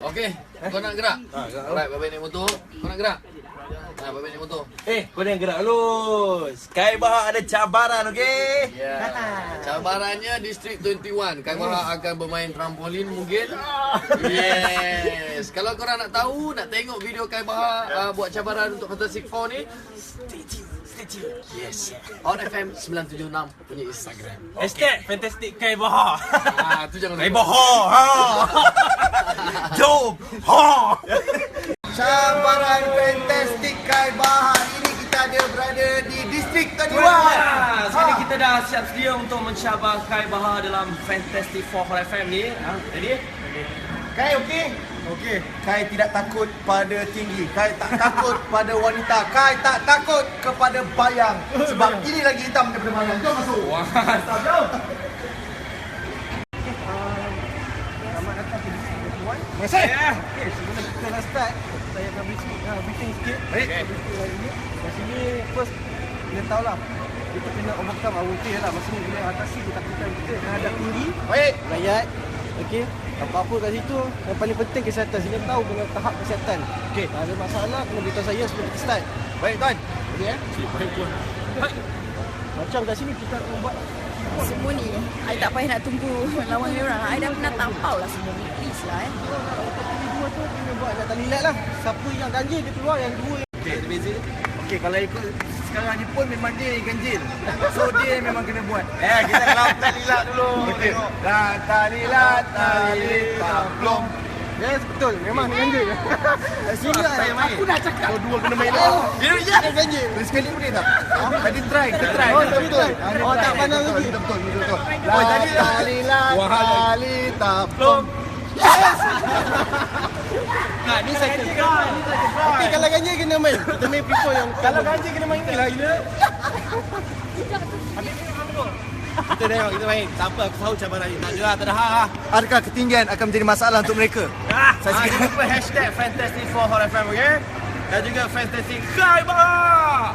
Okey, kau nak gerak? Ha, gerak. Alright, Bapak naik motor. Kau nak gerak? Ha, Bapak naik motor. Eh, kau jangan gerak dulu. Sky Bahar ada cabaran, okey? Ya. Cabarannya Distrik 21. Kak Wahab akan bermain trampolin mungkin. Yes. Kalau korang nak tahu, nak tengok video Kai Bahar uh, buat cabaran untuk Fantastic Four ni, stay tune. Yes. Hot FM 976 punya Instagram. Hashtag Fantastic Sky Bahar. Ah, tu jangan lupa. Bahar. Ha. Jom. Ha. Cabaran Fantastic Kai Bahar Ini kita ada berada di Distrik 21 Wah, sekarang kita dah siap sedia untuk mencabar Sky Bahar dalam Fantastic Four Hot FM ni. Ha, ready? Kai okey? Okey Kai tidak takut pada tinggi Kai tak takut pada wanita Kai tak takut kepada bayang Sebab ini lagi hitam daripada bayang Jom masuk Wah, stop jom. Terima kasih Ya. Okay, sebelum kita nak start, saya akan briefing, uh, briefing sikit. Baik. Briefing hari ni. Kat sini, first, kita tahu lah. Kita kena overcome our fear lah. Maksudnya, kita atasi ketakutan kita terhadap tinggi, Baik rakyat. Okay, apa-apa kat situ, yang paling penting kesihatan. Sini tahu dengan tahap kesihatan. Okay, tak ada masalah, kena beritahu saya sebelum kita start. Baik tuan Okay, eh? Macam kat sini, kita akan buat Semua ni, I tak payah nak tunggu lawan dia orang. I dah pernah tampau lah semua ni. Please lah eh. Ini dua tu kena buat tali light lah. Siapa yang ganjil dia keluar, yang dua yang Okey, ada beza Okey, kalau ikut sekarang ni pun memang dia yang ganjil. So dia memang kena buat. Eh, kita kalau talilat dulu. Okey. La talilat talilat Belum Yes, betul. Memang dia ganjil. Kat sini lah. Saya main. Aku dah cakap. Kau dua kena main lah. Dia dia ganjil. Boleh sekali boleh tak? Tadi try, kita try. Oh, Betul, tadi betul. Try. Oh, tak pandang lagi. Betul, betul, betul, La talilat talilat Belum Ha, ni saya try. Okey, kena main. Kita main people yang kalau ganjil kena main lah gila. Kita tengok, kita main. Tak apa, aku tahu cabaran ni. Tak ada lah, tak ada hal lah. Adakah ketinggian akan menjadi masalah untuk mereka? Ah, Saya ah, sikit. jangan lupa hashtag Fantastic for Hot FM, okay? Dan juga Fantastic Bahar.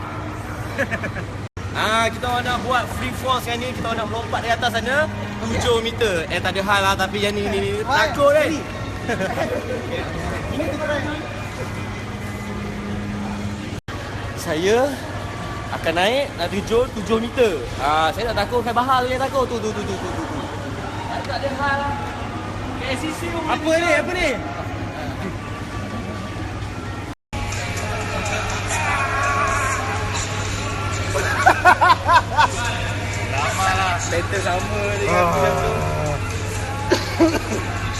Ah, kita orang nak buat free fall sekarang ni. Kita orang nak melompat dari atas sana 7 meter. Eh, tak ada hal lah. Tapi yang ni, ni, ni. Takut kan? Saya akan naik nak tujuh 7 meter. Ah, saya tak takut Bahar tu yang takut. Tu, tu, tu, tu, tu, tu. tu. Tak ada hal lah. KCC pun Apa ni? Apa ni? Letter sama dengan oh. macam tu.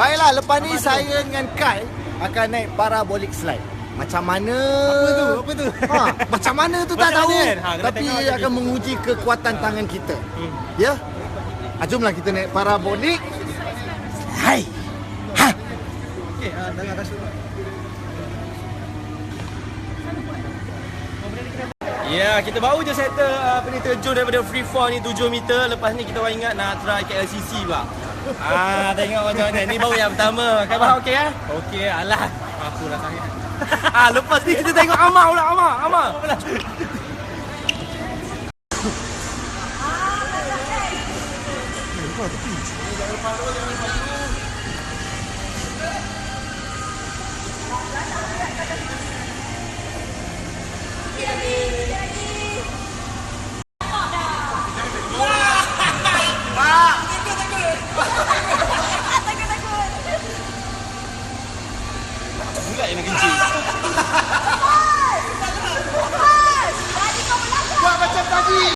Baiklah, lepas ni saya dengan Kai akan naik parabolic slide. Macam mana? Apa tu? Apa tu? Ha, macam mana tu tak tahu. kan? Ha, Tapi akan ni. menguji kekuatan tangan kita. Ya? Ha, jomlah kita naik parabolic. Hai. Ha. Okey, ah, jangan rasa. Ya, kita baru je settle uh, ni terjun daripada free fall ni 7 meter. Lepas ni kita orang ingat nak try KLCC pula. Ah, tengok macam mana. Ni baru yang pertama. Khabar okey ah? Eh? Okey, alah. Aku dah sangat. ah, lepas ni kita tengok Amar pula, Amar. Amar. Jangan. juga yang kunci. Buat macam tadi!